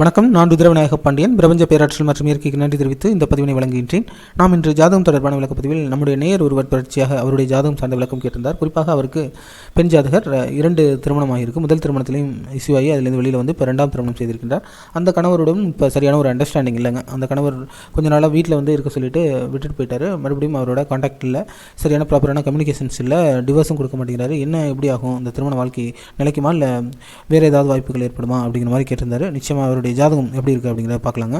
வணக்கம். நான் ருத்ரவிநாயக பாண்டியன். பிரபஞ்ச பேராற்றல் மற்றும் இயற்கைக்கு நன்றி தெரிவித்து இந்த பதிவினை வழங்குகின்றேன். நாம் இன்று ஜாதகம் தொடர்பான விளக்கப்பதிவில் நம்முடைய நேயர் ஒருவர் தொடர்ச்சியாக அவருடைய ஜாதகம் சார்ந்த விளக்கம் கேட்டிருந்தார். குறிப்பாக அவருக்கு பெண் ஜாதகர் இரண்டு திருமணமாகியிருக்கு முதல் திருமணத்திலையும் இஷ்யூ ஆகி அதிலிருந்து வெளியில் வந்து இப்போ ரெண்டாம் திருமணம் செய்திருக்கின்றார். அந்த கணவருடன் இப்போ சரியான ஒரு அண்டர்ஸ்டாண்டிங் இல்லைங்க. அந்த கணவர் கொஞ்ச நாளாக வீட்டில் வந்து இருக்க சொல்லிட்டு விட்டுட்டு போயிட்டார். மறுபடியும் அவரோட காண்டாக்ட் இல்லை. சரியான ப்ராப்பரான கம்யூனிகேஷன்ஸ் இல்லை. டிவோர்ஸும் கொடுக்க மாட்டேங்கிறாரு. என்ன எப்படி ஆகும்? இந்த திருமண வாழ்க்கை நிலைக்குமா? இல்லை வேறு ஏதாவது வாய்ப்புகள் ஏற்படுமா? அப்படிங்கிற மாதிரி கேட்டிருந்தார். நிச்சயமாக அவருடைய ஜாதகம் எப்படி இருக்குது அப்படிங்கிறத பார்க்கலாங்க.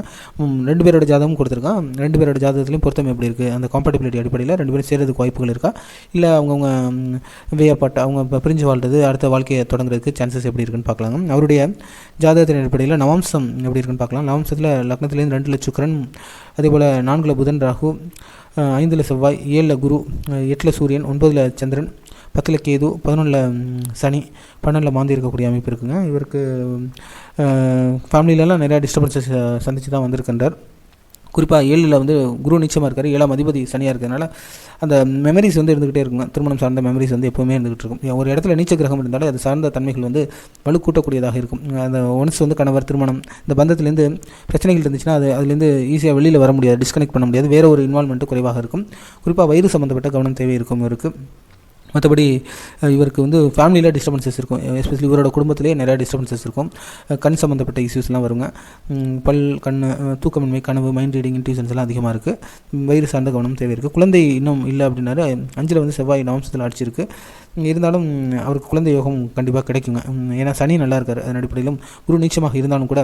ரெண்டு பேரோட ஜாதகம் கொடுத்துருக்கான். ரெண்டு பேரோட ஜாதகத்துலையும் பொருத்தம் எப்படி இருக்குது அந்த காம்பேட்டபிலிட்டி அடிப்படையில் ரெண்டு பேரும் சேர்றதுக்கு வாய்ப்புகள் இருக்கா? இல்லை அவங்கவுங்க வேயப்பட்ட அவங்க இப்போ பிரிஞ்சு வாழ்றது அடுத்த வாழ்க்கையை தொடங்குறதுக்கு சான்சஸ் எப்படி இருக்குன்னு பார்க்கலாங்க. அவருடைய ஜாதகத்தின் அடிப்படையில் நவம்சம் எப்படி இருக்குன்னு பார்க்கலாம். நவம்சத்தில் லக்னத்துலேருந்து ரெண்டில் சுக்கரன் அதே போல் நான்கில் புதன் ராகு ஐந்தில் செவ்வாய் ஏழில் குரு எட்டில் சூரியன் ஒன்பதில் சந்திரன் பத்தில் கேது பதினொன்றில் சனி பன்னெண்டில் மாந்தி இருக்கக்கூடிய அமைப்பு இருக்குங்க. இவருக்கு ஃபேமிலியிலலாம் நிறையா டிஸ்டர்பன்ஸஸ் சந்தித்து தான் வந்திருக்கின்றார். குறிப்பாக ஏழில் வந்து குரு நிச்சயமாக இருக்கார். ஏழாம் அதிபதி சனியாக இருக்கிறதுனால அந்த மெமரிஸ் வந்து இருந்துகிட்டே இருக்குங்க. திருமணம் சார்ந்த மெமரிஸ் வந்து எப்போவுமே இருந்துகிட்டு இருக்கும். ஒரு இடத்துல நீச்ச கிரகம் இருந்தாலும் அது சார்ந்த தன்மைகள் வந்து வலுக்கூட்டக்கூடியதாக இருக்கும். அந்த ஒன்ஸ் வந்து கணவர் திருமணம் இந்த பந்தத்துலேருந்து பிரச்சனைகள் இருந்துச்சுன்னா அது அதுலேருந்து ஈஸியாக வெளியில் வர முடியாது டிஸ்கனெக்ட் பண்ண முடியாது. வேறு ஒரு இன்வால்மெண்ட்டு குறைவாக இருக்கும். குறிப்பாக வயிறு சம்மந்தப்பட்ட கவனம் தேவை இருக்கும் இவருக்கு. மற்றபடி இவருக்கு வந்து ஃபேமிலியில் டிஸ்டர்பன்சஸ் இருக்கும். எஸ்பெஷலி இவரோட குடும்பத்திலேயே நிறையா டிஸ்டர்பன்சஸ் இருக்கும். கண் சம்மந்தப்பட்ட இஷ்யூஸ்லாம் வருங்க. பல் கண் தூக்கமின்மை கனவு மைண்ட் ரீடிங் இன்ட்யூஷன்ஸ் எல்லாம் அதிகமாக இருக்குது வயிறு சார்ந்த கவனம் தேவை இருக்குது குழந்தை இன்னும் இல்லை அப்படின்னாரு. அஞ்சில் வந்து செவ்வாய் நவம்சத்தில் அடிச்சிருக்கு இருந்தாலும் அவருக்கு குழந்தை யோகம் கண்டிப்பாக கிடைக்குங்க. ஏன்னா சனி நல்லா இருக்கார். அதன் அடிப்படையிலும் குரு நீச்சமாக இருந்தாலும் கூட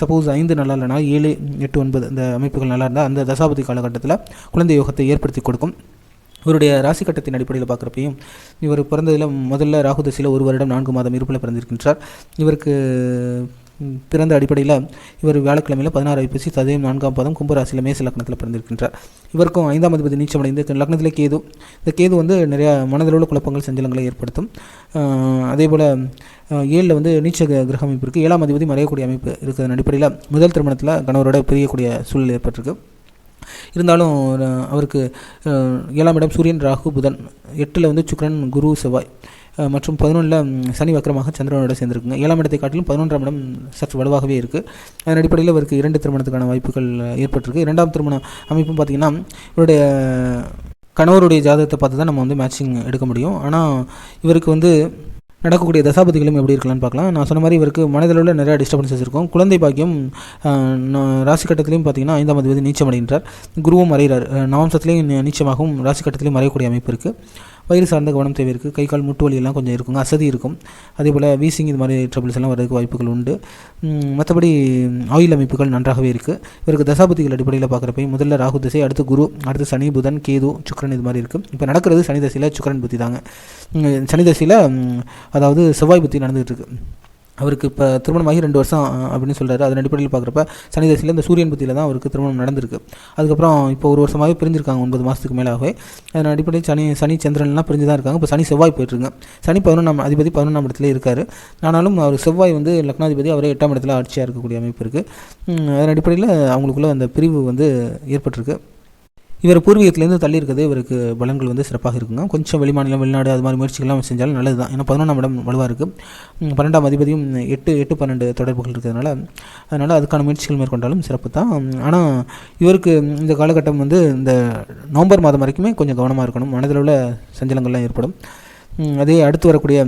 சப்போஸ் ஐந்து நல்லா இல்லைனா ஏழு எட்டு ஒன்பது இந்த அமைப்புகள் நல்லா இருந்தால் அந்த தசாபதி காலகட்டத்தில் குழந்தை யோகத்தை ஏற்படுத்தி கொடுக்கும். இவருடைய ராசி கட்டத்தின் அடிப்படையில் பார்க்குறப்பையும் இவர் பிறந்ததில் முதல்ல ராகு தசையில் ஒரு வருடம் நான்கு மாதம் இருப்பில் பிறந்திருக்கின்றார். இவருக்கு பிறந்த அடிப்படையில் இவர் வியாழக்கிழமையில் பதினாறு ஐப்பசி சதயம் நான்காம் பாதம் கும்பராசியில் மேச லக்னத்தில் பிறந்திருக்கின்றார். இவருக்கும் ஐந்தாம் அதிபதி நீச்சமடைந்து லக்னத்திலே கேது. இந்த கேது வந்து நிறையா மனதளவில் குழப்பங்கள் சஞ்சலங்களை ஏற்படுத்தும். அதே போல் ஏழில் வந்து நீச்ச கிரக அமைப்பு இருக்குது ஏழாம் அதிபதி மறையக்கூடிய அமைப்பு இருக்கிறதன் அடிப்படையில் முதல் திருமணத்தில் கணவரோட பிரியக்கூடிய சூழல் ஏற்பட்டிருக்கு. இருந்தாலும் அவருக்கு ஏழாம் இடம் சூரியன் ராகு புதன். எட்டில் வந்து சுக்ரன் குரு செவ்வாய். மற்றும் பதினொன்றில் சனி வக்கரமாக சந்திரனோட சேர்ந்துருக்குங்க. ஏழாம் இடத்தை காட்டிலும் பதினொன்றாம் இடம் சற்று வலுவாகவே இருக்குது அதன் அடிப்படையில் இவருக்கு இரண்டு திருமணத்துக்கான வாய்ப்புகள் ஏற்பட்டிருக்கு. இரண்டாம் திருமண அமைப்பும் பார்த்திங்கன்னா இவருடைய கணவருடைய ஜாதகத்தை பார்த்து தான் நம்ம வந்து மேட்சிங் எடுக்க முடியும். ஆனால் இவருக்கு வந்து நடக்கக்கூடிய தசாபதிகளும் எப்படி இருக்கலாம்னு பார்க்கலாம். நான் சொன்ன மாதிரி இவருக்கு மனதில் உள்ள நிறையா டிஸ்டர்பன்சஸ் இருக்கும். குழந்தை பாக்கியம் நான் ராசி கட்டத்திலையும் பார்த்தீங்கன்னா ஐந்தாம் அதிபதி நீச்சம் அடைகின்றார் குருவும் மறைகிறார். அஹ், நவம்சத்திலையும் நீச்சமாகவும் ராசி கட்டத்திலையும் மறையக்கூடிய அமைப்பு இருக்குது வயிறு சார்ந்த கவனம் தேவை இருக்குது கை கால் முட்டு வலியெல்லாம் கொஞ்சம் இருக்குங்க அசதி இருக்கும். அதே போல் வீசிங் இது மாதிரி ட்ரபிள்ஸ் எல்லாம் வரதுக்கு வாய்ப்புகள் உண்டு. மற்றபடி ஆயில் அமைப்புகள் நன்றாகவே இருக்குது இவருக்கு தசாபதிகள் அடிப்படையில் பார்க்குறப்ப முதல்ல ராகு திசை அடுத்து குரு அடுத்து சனி புதன் கேது சுக்ரன் இது மாதிரி இருக்குது இப்போ நடக்கிறது சனி தசையில் சுக்ரன் புத்தி தாங்க. சனி தசையில் அதாவது செவ்வாய் புத்தி நடந்துகிட்டு இருக்குது அவருக்கு இப்போ திருமணமாகி ரெண்டு வருஷம் அப்படின்னு சொல்கிறாரு அதன் அடிப்படையில் பார்க்குறப்ப சனி தசையில் இந்த சூரியன் பத்தியில் தான் அவருக்கு திருமணம் நடந்திருக்கு. அதுக்கப்புறம் இப்போ ஒரு வருஷமாகவே பிரிஞ்சிருக்காங்க ஒன்பது மாதத்துக்கு மேலாகவே. அதன் அடிப்படையில் சனி சனி சந்திரன்லாம் பிரிஞ்சு தான் இருக்காங்க. இப்போ சனி செவ்வாய் போயிட்டுருங்க சனி பதினொன்றாம் அதிபதி பதினொன்றாம் இடத்துல இருக்கார். ஆனாலும் அவர் செவ்வாய் வந்து லக்னாதிபதி அவரே எட்டாம் இடத்துல ஆட்சியாக இருக்கக்கூடிய அமைப்பு இருக்குது அதன் அடிப்படையில் அவங்களுக்குள்ள அந்த பிரிவு வந்து ஏற்பட்டிருக்கு. இவர் பூர்வீகத்திலேருந்து தள்ளி இருக்கிறது இவருக்கு பலன்கள் வந்து சிறப்பாக இருக்குங்க. கொஞ்சம் வெளிமாநிலம் வெளிநாடு அது மாதிரி முயற்சிகள்லாம் செஞ்சாலும் நல்லது தான் ஏன்னா பதினொன்றாம் இடம் வலுவாக இருக்குது பன்னெண்டாம் அதிபதியும் எட்டு எட்டு பன்னெண்டு தொடர்புகள் இருக்கிறதுனால அதனால் அதுக்கான முயற்சிகள் மேற்கொண்டாலும் சிறப்பு தான். ஆனால் இவருக்கு இந்த காலகட்டம் வந்து இந்த நவம்பர் மாதம் வரைக்குமே கொஞ்சம் கவனமாக இருக்கணும். மனதில் உள்ள சஞ்சலங்கள்லாம் ஏற்படும். அதே அடுத்து வரக்கூடிய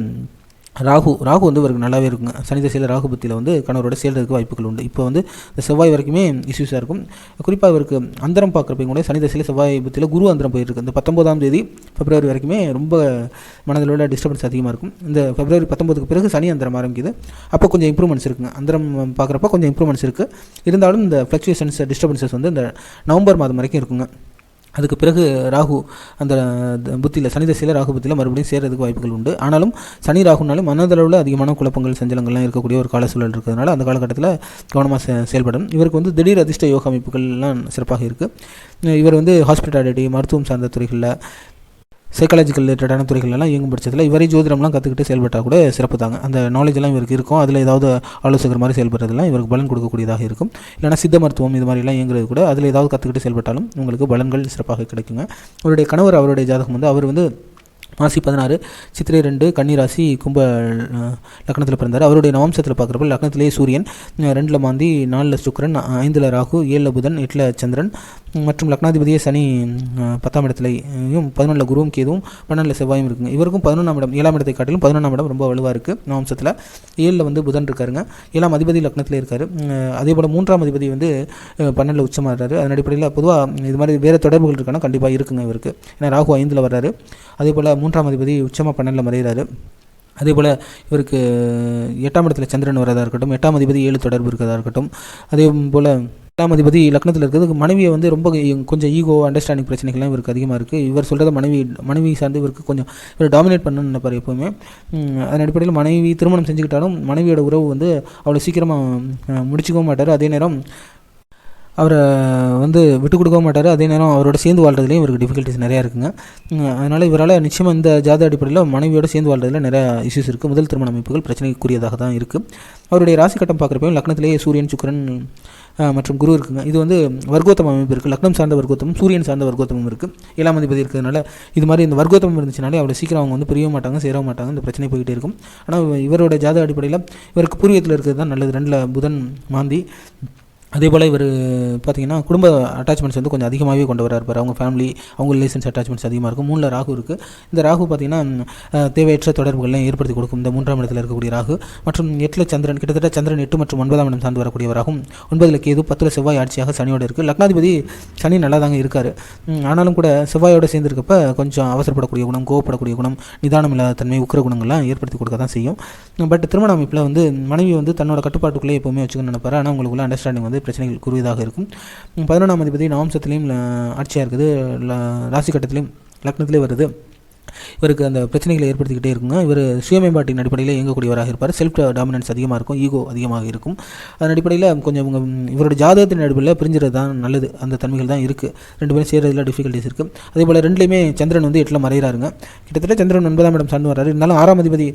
ராகு ராகு வந்து இவருக்கு நல்லாவே இருக்குங்க. சனி தசையில் ராகு பத்தியில் வந்து கணவரோட சேர்றதுக்கு வாய்ப்புகள் உண்டு. இப்போ வந்து இந்த செவ்வாய் வரைக்குமே இஷ்யூஸாக இருக்கும். குறிப்பாக இவருக்கு அந்தரம் பார்க்குறப்ப கூட சனி தசையில் செவ்வாய் பத்தியில் குரு அந்தரம் போயிருக்கு இந்த பத்தொம்போதாம் தேதி பிப்ரவரி வரைக்குமே ரொம்ப மனதில் உள்ள டிஸ்டர்பன்ஸ் அதிகமாக இருக்கும். இந்த பிப்ரவரி பத்தொம்போதுக்கு பிறகு சனி அந்தரம் ஆரம்பிக்குது. அப்போ கொஞ்சம் இம்ப்ரூவ்மெண்ட்ஸ் இருக்குங்க. அந்தரம் பார்க்குறப்ப கொஞ்சம் இம்ப்ரூவ்மெண்ட்ஸ் இருக்குது இருந்தாலும் இந்த ஃப்ளக்சுவேஷன்ஸ் டிஸ்டர்பன்சஸ் வந்து இந்த நவம்பர் மாதம் வரைக்கும் இருக்குங்க. அதுக்கு பிறகு ராகு அந்த புத்தியில் சனி தசையில் ராகு புத்தியில் மறுபடியும் சேர்றதுக்கு வாய்ப்புகள் உண்டு. ஆனாலும் சனி ராகுனாலும் மனதளவில் அதிகமான குழப்பங்கள் சஞ்சலங்கள்லாம் இருக்கக்கூடிய ஒரு கால சூழல் இருக்கிறதுனால அந்த காலகட்டத்தில் கவனமாக செயல்படும் இவருக்கு வந்து திடீர் அதிர்ஷ்ட யோக அமைப்புகள்லாம் சிறப்பாக இருக்குது இவர் வந்து ஹாஸ்பிட்டாலிட்டி மருத்துவம் சார்ந்த துறைகளில் சைக்காலஜிக்கல் ரிலேட்டடான துறைகளெல்லாம் இயங்கும் பட்சத்தில் இவரே ஜோதிடம்லாம் கற்றுக்கிட்டு செயல்பட்டால் கூட சிறப்பு தாங்க. அந்த நாலேஜ் எல்லாம் இவருக்கு இருக்கும். அதில் ஏதாவது ஆலோசகர் மாதிரி செயல்படுறதுலாம் இவருக்கு பலன் கொடுக்கக்கூடியதாக இருக்கும். இல்லைனா சித்த மருத்துவம் இது மாதிரிலாம் இயங்குறது கூட அதில் ஏதாவது கற்றுக்கிட்டு செயல்பட்டாலும் உங்களுக்கு பலன்கள் சிறப்பாக கிடைக்குங்க. அவருடைய கணவர் அவருடைய ஜாதகம் வந்து அவர் வந்து மாசி பதினாறு சித்திரை ரெண்டு கன்னிராசி கும்ப லக்னத்தில் பிறந்தார். அவருடைய நவம்சத்தில் பார்க்குறப்ப லக்னத்திலேயே சூரியன் ரெண்டில் மாந்தி நாலில் சுக்கரன் ஐந்தில் ராகு ஏழில் புதன் எட்டில் சந்திரன் மற்றும் லக்னாதிபதியே சனி பத்தாம் இடத்துலையும் பதினொன்றில் குருவும் கேதுவும் பன்னெண்டில் செவ்வாயும் இருக்குங்க. இவருக்கும் பதினொன்றாம் இடம் ஏழாம் இடத்தை காட்டிலும் பதினொன்றாம் இடம் ரொம்ப வலுவாக இருக்குது நவம்சத்தில் ஏழில் வந்து புதன் இருக்காருங்க. ஏழாம் அதிபதி லக்னத்தில் இருக்கார். அதே போல் மூன்றாம் அதிபதி வந்து பன்னெண்டில் உச்சமாக அதன் அடிப்படையில் பொதுவாக இது மாதிரி வேறு தொடர்புகள் இருக்கானா? கண்டிப்பாக இருக்குங்க இவருக்கு. ஏன்னா ராகு ஐந்தில் வர்றாரு. அதே போல் மூன்றாம் அதிபதி உச்சமாக பன்னெண்டில் மறைகிறாரு அதே போல் இவருக்கு எட்டாம் இடத்துல சந்திரன் வரதாக இருக்கட்டும் எட்டாம் அதிபதி ஏழு தொடர்பு இருக்கிறதா இருக்கட்டும் அதே போல் எட்டாம் அதிபதி லக்னத்தில் இருக்கிறது மனைவியை வந்து ரொம்ப கொஞ்சம் ஈகோ அண்டர்ஸ்டாண்டிங் பிரச்சனைகள்லாம் இவருக்கு அதிகமாக இருக்குது இவர் சொல்கிறத மனைவி மனைவி சார்ந்து இவருக்கு கொஞ்சம் இவர் டாமினேட் பண்ணணும்னு நினைப்பார் எப்போவுமே. அதன் அடிப்படையில் மனைவி திருமணம் செஞ்சுக்கிட்டாலும் மனைவியோட உறவு வந்து அவ்வளோ சீக்கிரமாக முடிச்சுக்கவும் மாட்டார். அதே நேரம் அவரை வந்து விட்டு கொடுக்கவும் மாட்டார். அதே நேரம் அவரோட சேர்ந்து வாழ்றதுலேயும் இவருக்கு டிஃபிகல்ட்டிஸ் நிறையா இருக்குங்க. அதனால் இவரால் நிச்சயமாக இந்த ஜாத அடிப்படையில் மனைவியோட சேர்ந்து வாழ்றதுல நிறையா இஷ்யூஸ் இருக்குது முதல் திருமண அமைப்புகள் பிரச்சனைக்குரியதாக தான் இருக்குது அவருடைய ராசி கட்டம் பார்க்குறப்பையும் லக்னத்திலேயே சூரியன் சுக்கரன் மற்றும் குரு இருக்குங்க. இது வந்து வர்க்கோத்தம அமைப்பு இருக்குது லக்னம் சார்ந்த வர்க்கோத்தமும் சூரியன் சார்ந்த வர்க்கோத்தமும் இருக்குது ஏழாம் அதிபதி இருக்கிறதுனால இது மாதிரி இந்த வர்க்கோத்தமம் இருந்துச்சுனாலே அவ்வளோ சீக்கிரம் அவங்க வந்து பிரியவும் மாட்டாங்க சேரவும் மாட்டாங்க. இந்த பிரச்சனை போய்கிட்டே இருக்கும். ஆனால் இவரோட ஜாத அடிப்படையில் இவருக்கு பூர்வீகத்தில் இருக்கிறது தான் நல்லது. ரெண்டில் புதன் மாந்தி. அதே போல் இவர் பார்த்தீங்கன்னா குடும்ப அட்டாச்மெண்ட்ஸ் வந்து கொஞ்சம் அதிகமாகவே கொண்டு வர இருப்பார் அவங்க ஃபேமிலி அவங்க ரிலேஷன்ஸ் அட்டாச்மெண்ட்ஸ் அதிகமாக இருக்கும். மூணில் ராகு இருக்குது இந்த ராகு பார்த்தீங்கன்னா தேவையற்ற தொடர்புகள்லாம் ஏற்படுத்தி கொடுக்கும். இந்த மூன்றாம் இடத்தில் இருக்கக்கூடிய ராகு மற்றும் எட்டில் சந்திரன் கிட்டத்தட்ட சந்திரன் எட்டு மற்றும் ஒன்பதாம் இடம் சார்ந்து வரக்கூடியவராகும். ஒன்பதில் கேது பத்தில் செவ்வாய் ஆட்சியாக சனியோட இருக்குது லக்னாதிபதி சனி நல்லா தாங்க இருக்கார் ஆனாலும் கூட செவ்வாயோட சேர்ந்துருக்கப்ப கொஞ்சம் அவசரப்படக்கூடிய குணம் கோவப்படக்கூடிய குணம் நிதானம் இல்லாத தன்மை உக்கிர குணங்கள்லாம் ஏற்படுத்தி கொடுக்க தான் செய்யும். பட் திருமண அமைப்பில் வந்து மனைவி வந்து தன்னோட கட்டுப்பாட்டுக்குள்ளே எப்போவுமே வச்சுக்கணும்னு நினைப்பார். ஆனால் உங்களுக்குள்ள அண்டர்ஸ்டாண்டிங் வந்து பிரச்சனைகள் கூறுவதாக இருக்கும். பதினொன்றாம் அதிபதி நவம்சத்துலேயும் ஆட்சியாக இருக்குது. ராசி கட்டத்திலையும் லக்னத்திலே வருது. இவருக்கு அந்த பிரச்சனைகளை ஏற்படுத்திக்கிட்டே இருக்குங்க. இவர் சுயமேம்பாட்டின் அடிப்படையில் இயங்கக்கூடியவராக இருப்பார். செல்ஃப் டாமினன்ஸ் அதிகமாக இருக்கும் ஈகோ அதிகமாக இருக்கும். அதன் அடிப்படையில் கொஞ்சம் உங்கள் இவரோட ஜாதகத்தின் அடிப்படையில் பிரிஞ்சுறது தான் நல்லது. அந்த தன்மைகள் தான் இருக்குது ரெண்டு பேரும் சேர்றதுல டிஃபிகல்ட்டிஸ் இருக்குது அதே போல் ரெண்டுலேயுமே சந்திரன் வந்து எட்டில் மறைகிறாருங்க கிட்டத்தட்ட சந்திரன் ஒன்பதாம் இடம் சன் வர்றாரு. இருந்தாலும் ஆறாம் அதிபதி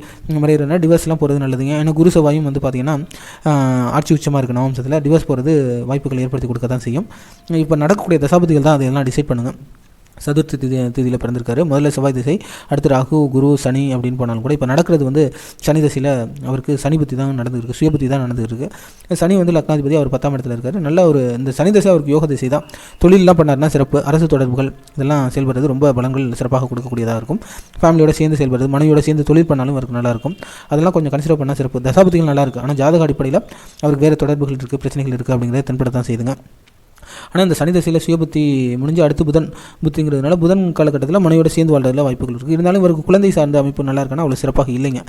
மறைகிறனா டிவர்ஸ்லாம் போகிறது நல்லதுங்க. ஏன்னா குரு செவ்வாயும் வந்து பார்த்தீங்கன்னா ஆட்சி உச்சமாக இருக்குது நவம்சத்தில் டிவர்ஸ் போகிறது வாய்ப்புகள் ஏற்படுத்தி கொடுக்க தான் செய்யும். இப்போ நடக்கக்கூடிய தசாபதிகள் தான் அதையெல்லாம் டிசைட் பண்ணுங்கள் சதுர்த்தி திதி திதியில் பிறந்திருக்காரு. முதல்ல செவ்வாய் திசை அடுத்து ராகு குரு சனி அப்படின்னு போனாலும் கூட இப்போ நடக்கிறது வந்து சனி திசையில் அவருக்கு சனி புத்தி தான் நடந்துருக்கு சுய புத்தி தான் நடந்துருக்கு. சனி வந்து லக்னாதிபதி அவர் பத்தாம் இடத்துல இருக்காரு. நல்ல ஒரு இந்த சனி திசை அவருக்கு யோக திசை தான். தொழிலெலாம் பண்ணாருன்னா சிறப்பு. அரசு தொடர்புகள் இதெல்லாம் செயல்படுறது ரொம்ப பலங்கள் சிறப்பாக கொடுக்கக்கூடியதாக இருக்கும். ஃபேமிலியோட சேர்ந்து செயல்படுறது மனைவியோட சேர்ந்து தொழில் பண்ணாலும் அவருக்கு நல்லாயிருக்கும் அதெல்லாம் கொஞ்சம் கன்சிடர் பண்ணால் சிறப்பு. தசாபதிகள் நல்லாயிருக்கு ஆனால் ஜாதக அடிப்படையில் அவருக்கு வேறு தொடர்புகள் இருக்குது பிரச்சனைகள் இருக்குது அப்படிங்கிறத தென்பட தான் செய்துங்க ஆனால் இந்த சனி தசையில் சுயபுத்தி முடிஞ்சு அடுத்து புதன் புத்திங்கிறதுனால புதன் காலகட்டத்தில் மனைவியோட சேர்ந்து வாழ்றதுல வாய்ப்புகள் இருக்குது இருந்தாலும் இவருக்கு குழந்தை சார்ந்த அமைப்பு நல்லா இருக்குன்னா அவ்வளோ சிறப்பாக இல்லைங்க.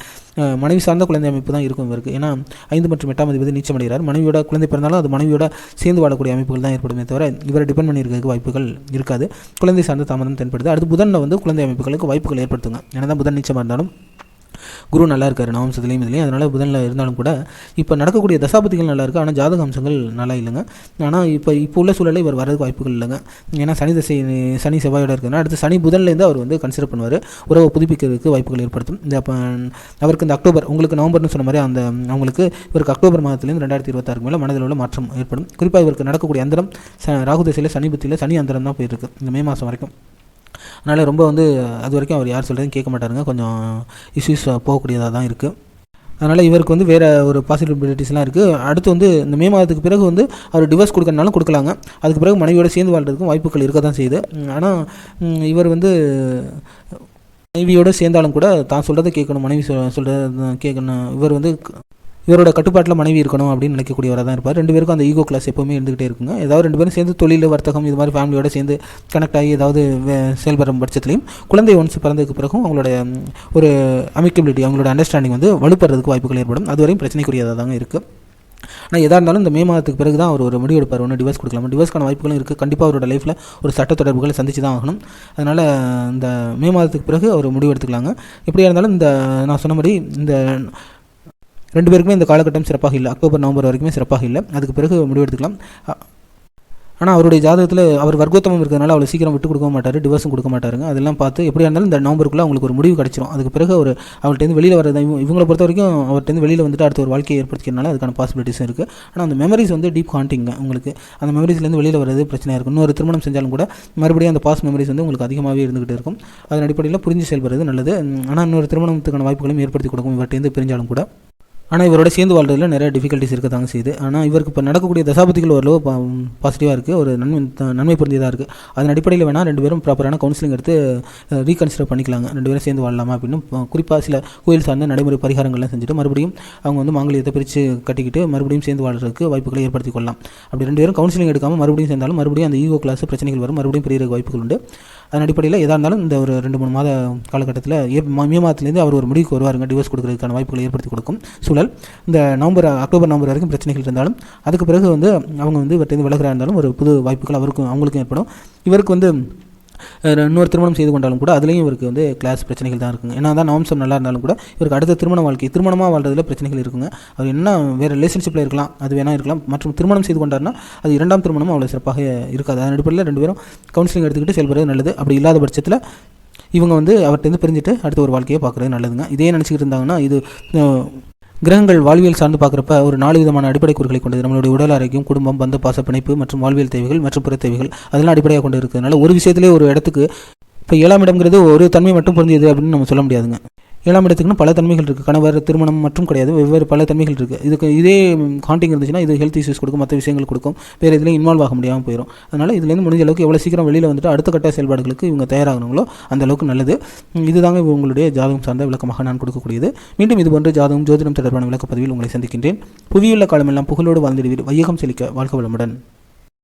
மனைவி சார்ந்த குழந்தை அமைப்பு தான் இருக்கும் இவருக்கு. ஏன்னா ஐந்து மற்றும் எட்டாம் அதிபதி நீச்சம் அடைகிறார் மனைவியோட குழந்தை பிறந்தாலும் அது மனைவியோட சேர்ந்து வாழக்கூடிய அமைப்புகள் தான் ஏற்படுமே தவிர இவரை டிபெண்ட் பண்ணியிருக்கிறதுக்கு வாய்ப்புகள் இருக்காது. குழந்தை சார்ந்த தாமதம் தென்படுது. அடுத்து புதனில் வந்து குழந்தை அமைப்புகளுக்கு வாய்ப்புகள் ஏற்படுத்துங்க. ஏன்னா தான் புதன் நீச்சமாக இருந்தாலும் குரு நல்லா இருக்காரு நவம்சத்துலேயும் இதுலேயும். அதனால் புதனில் இருந்தாலும் கூட இப்போ நடக்கக்கூடிய தசாபதிகள் நல்லா இருக்குது ஆனால் ஜாதக அம்சங்கள் நல்லா இல்லைங்க. ஆனால் இப்போ இப்போ உள்ள சூழலில் இவர் வரதுக்கு வாய்ப்புகள் இல்லைங்க. ஏன்னா சனி தசை சனி செவ்வாயோட இருக்குன்னா அடுத்து சனி புதன்லேருந்து அவர் வந்து கன்சிடர் பண்ணுவார். உறவை புதுப்பிக்கிறதுக்கு வாய்ப்புகள் ஏற்படுத்தும். இந்த அப்போ அவருக்கு இந்த அக்டோபர் உங்களுக்கு நவம்பர்னு சொன்ன மாதிரி அந்த அவங்களுக்கு இவருக்கு அக்டோபர் மாதத்துலேருந்து ரெண்டாயிரத்தி இருபத்தாறுக்கு மேலே மனதில் உள்ள மாற்றம் ஏற்படும். குறிப்பாக இவருக்கு நடக்கக்கூடிய அந்தரம் ச ராகு தசையில் சனி புத்தியில் சனி அந்தரம் தான் போயிருக்கு. இந்த மே மாதம் வரைக்கும். அதனால் ரொம்ப வந்து அது வரைக்கும் அவர் யார் சொல்கிறதையும் கேட்க மாட்டாருங்க. கொஞ்சம் இஷ்யூஸ் போகக்கூடியதாக தான் இருக்குது அதனால் இவருக்கு வந்து வேறு ஒரு பாசிபிலிட்டிஸ்லாம் இருக்குது அடுத்து வந்து இந்த மே மாதத்துக்கு பிறகு வந்து அவர் டிவோர்ஸ் கொடுக்கறனாலும் கொடுக்கலாங்க. அதுக்கு பிறகு மனைவியோட சேர்ந்து வாழ்றதுக்கும் வாய்ப்புகள் இருக்க தான் செய்யுது. ஆனால் இவர் வந்து மனைவியோடு சேர்ந்தாலும் கூட தான் சொல்கிறத கேட்கணும் மனைவி சொல் சொல்கிறத கேட்கணும். இவர் வந்து இவரோட கட்டுப்பாட்டில் மனைவி இருக்கணும் அப்படின்னு நினைக்கக்கூடியவராக தான் இருப்பார். ரெண்டு பேருக்கும் அந்த ஈகோ கிளாஸ் எப்போவுமே இருந்துகிட்டே இருக்குங்க. ஏதாவது ரெண்டு பேரும் சேர்ந்து தொழில் வர்த்தகம் இது மாதிரி ஃபேமிலியோட சேர்ந்து கனெக்ட் ஆகி ஏதாவது செயல்படும் பட்சத்துலையும் குழந்தை ஒன்ஸ் பிறந்ததுக்கு பிறகும் அவங்களோட ஒரு அமிக்கபிலிட்டி அவங்களோட அண்டர்ஸ்டாண்டிங் வந்து வலுப்படுறதுக்கு வாய்ப்புகள் ஏற்படும். அது வரையும் பிரச்சனைக்குரியதாக தாங்க இருக்குது ஆனால் எதாக இருந்தாலும் இந்த மே மாதத்துக்கு பிறகு தான் அவர் ஒரு முடிவு எடுப்பார் ஒன்று டிவோர்ஸ் கொடுக்கலாம் டிவோர்ஸ்க்கான வாய்ப்புகளும் இருக்குது கண்டிப்பாக அவரோட லைஃப்பில் ஒரு சட்ட தொடர்புகளை சந்திச்சு தான் ஆகணும். அதனால் இந்த மே மாதத்துக்கு பிறகு அவர் முடிவு எடுத்துக்கலாங்க எப்படியா இருந்தாலும் இந்த நான் சொன்னபடி இந்த ரெண்டு பேருக்குமே இந்த காலகட்டம் சிறப்பாக இல்லை. அக்டோபர் நவம்பர் வரைக்குமே சிறப்பாக இல்லை. அதுக்கு பிறகு முடிவெடுத்துக்கலாம். ஆனால் அவருடைய ஜாதகத்தில் அவர் வர்க்கோத்தமம் இருக்கிறதுனால அவ்வளோ சீக்கிரம் விட்டு கொடுக்க மாட்டார் டிவர்ஸும் கொடுக்க மாட்டாருங்க. அதெல்லாம் பார்த்து எப்படியா இருந்தாலும் இந்த நவம்பருக்குள்ளே அவங்களுக்கு ஒரு முடிவு கிடச்சிரும். அதுக்கு பிறகு அவர் அவர்கிட்டருந்து வெளியில் வரது இவங்களை பொறுத்த வரைக்கும் அவர்கிட்டருந்து வெளியில் வந்துட்டு அடுத்த ஒரு வாழ்க்கையை ஏற்படுத்திக்கிறனால அதுக்கான பாசிபிலிட்டிஸும் இருக்குது ஆனால் அந்த மெமரிஸ் வந்து டீப் ஹாண்டிங்க உங்களுக்கு. அந்த மெமரிஸ்லேருந்து வெளியில் வரது பிரச்சனையாக இருக்கும். இன்னொரு திருமணம் செஞ்சாலும் கூட மறுபடியும் அந்த பாஸ் மெமரிஸ் வந்து உங்களுக்கு அதிகமாகவே இருந்துகிட்டு இருக்கும். அதன் அடிப்படையில் புரிஞ்சு செயல்படுறது நல்லது. ஆனால் இன்னொரு திருமணத்துக்கான வாய்ப்புகளையும் ஏற்படுத்தி கொடுக்கும் இவர்கிட்டருந்து பிரிஞ்சாலும் கூட. ஆனால் இவரோட சேர்ந்து வாழ்றதுல நிறைய டிஃபிகல்ட்டிஸ் இருக்க தாங்க செய்யுது. ஆனால் இவருக்கு இப்போ நடக்கக்கூடிய தசாபதிகள் ஓரளவு பாசிட்டிவாக இருக்குது ஒரு நன்மை நன்மை பொருந்தியதாக இருக்குது அதன் அடிப்படையில் வேணால் ரெண்டு பேரும் ப்ராப்பரான கவுன்சிலிங் எடுத்து ரீகன்சிடர் பண்ணிக்கலாங்க. ரெண்டு பேரும் சேர்ந்து வாழலாமா அப்படின்னு குறிப்பாக சில கோயில் சார்ந்த நடைமுறை பரிகாரங்கள்லாம் செஞ்சுட்டு மறுபடியும் அவங்க வந்து மாங்கலியத்தை பிரித்து கட்டிக்கிட்டு மறுபடியும் சேர்ந்து வாழ்றதுக்கு வாய்ப்புகளை ஏற்படுத்தி கொள்ளலாம் அப்படி ரெண்டு பேரும் கவுன்சிலிங் எடுக்காமல் மறுபடியும் சேர்ந்தாலும் மறுபடியும் அந்த ஈகோ கிளாஸ் பிரச்சனைகள் வரும். மறுபடியும் பெரிய வாய்ப்புகள் உண்டு. அதன் அடிப்படையில் எதாக இருந்தாலும் இந்த ஒரு ரெண்டு மூணு மாத காலகட்டத்தில் மே மாதத்துலேருந்து அவர் ஒரு முடிவுக்கு வருவாருங்க. டிவோர்ஸ் கொடுக்கறதுக்கான வாய்ப்புகளை ஏற்படுத்தி கொடுக்கும். சூழல் இந்த நவம்பர் அக்டோபர் நவம்பர் வரைக்கும் பிரச்சனைகள் இருந்தாலும் அதுக்கு பிறகு வந்து அவங்க வந்து இவர்கிட்ட விலகிறா இருந்தாலும் ஒரு புது வாய்ப்புகள் அவருக்கும் அவங்களுக்கும் ஏற்படும். இவருக்கு வந்து இன்னொரு திருமணம் செய்து கொண்டாலும் கூட அதுலேயும் இவருக்கு வந்து கிளாஸ் பிரச்சனைகள் தான் இருக்குங்க. ஏன்னா தான் நவம்சம் நல்லா இருந்தாலும் கூட இவருக்கு அடுத்த திருமண வாழ்க்கை திருமணமாக வாழ்றதுல பிரச்சனைகள் இருக்குங்க. அவர் என்ன வேறு ரிலேஷன்ஷிப்பில் இருக்கலாம் அது வேணா இருக்கலாம் மற்றும் திருமணம் செய்து கொண்டாருன்னா அது இரண்டாம் திருமணம் அவ்வளோ சிறப்பாக இருக்காது. அதன் அடிப்படையில் ரெண்டு பேரும் கவுன்சிலிங் எடுத்துக்கிட்டு செயல்படுறது நல்லது. அப்படி இல்லாத பட்சத்தில் இவங்க வந்து அவர்கிட்ட பிரிஞ்சுட்டு அடுத்த ஒரு வாழ்க்கையை பார்க்குறது நல்லதுங்க. இதே நினச்சிக்கிட்டு இருந்தாங்கன்னா இது கிரகங்கள் வாழ்வியல் சார்ந்து பார்க்குறப்ப ஒரு நாலு விதமான அடிப்படை கூறுகளை கொண்டது. நம்மளுடைய உடல் ஆரோக்கியம் குடும்பம் பந்த பாச பிணைப்பு மற்றும் வாழ்வியல் தேவைகள் மற்றும் பிற தேவைகள். அதெல்லாம் அடிப்படையாக கொண்டு இருக்கிறதுனால ஒரு விஷயத்திலே ஒரு இடத்துக்கு இப்போ ஏழாம் இடம்ங்கிறது ஒரு தன்மை மட்டும் பொருந்தியது அப்படின்னு நம்ம சொல்ல முடியாதுங்க. ஏழாம் இடத்துக்குன்னு பல தன்மைகள் இருக்குது கணவர் திருமணம் மற்றும் கிடையாது. வெவ்வேறு பல தன்மைகள் இருக்குது இதுக்கு இதே காண்டிங் இருந்துச்சுன்னா இது ஹெல்த் இஷ்யூஸ் கொடுக்கும் மற்ற விஷயங்கள் கொடுக்கும். வேறு இதில் இன்வால்வ் ஆக முடியாமல் போயிடும் அதனால் இதுலேருந்து முடிஞ்ச அளவுக்கு எவ்வளோ சீக்கிரம் வெளியில் வந்துட்டு அடுத்த கட்ட செயல்பாடுகளுக்கு இவங்க தயாராகணுங்களோ அந்த அளவுக்கு நல்லது. இதுதாங்க உங்களுடைய ஜாதகம் சார்ந்த விளக்கமாக நான் கொடுக்கக்கூடியது. மீண்டும் இது போன்ற ஜாதகம் ஜோதிடம் தொடர்பான விளக்கப்பதிவில் உங்களை சந்திக்கின்றேன். புவியுள்ள காலமெல்லாம் புகழோடு வாழ்ந்திடுவீர். வையகம் செழிக்க வாழ்க வளமுடன்.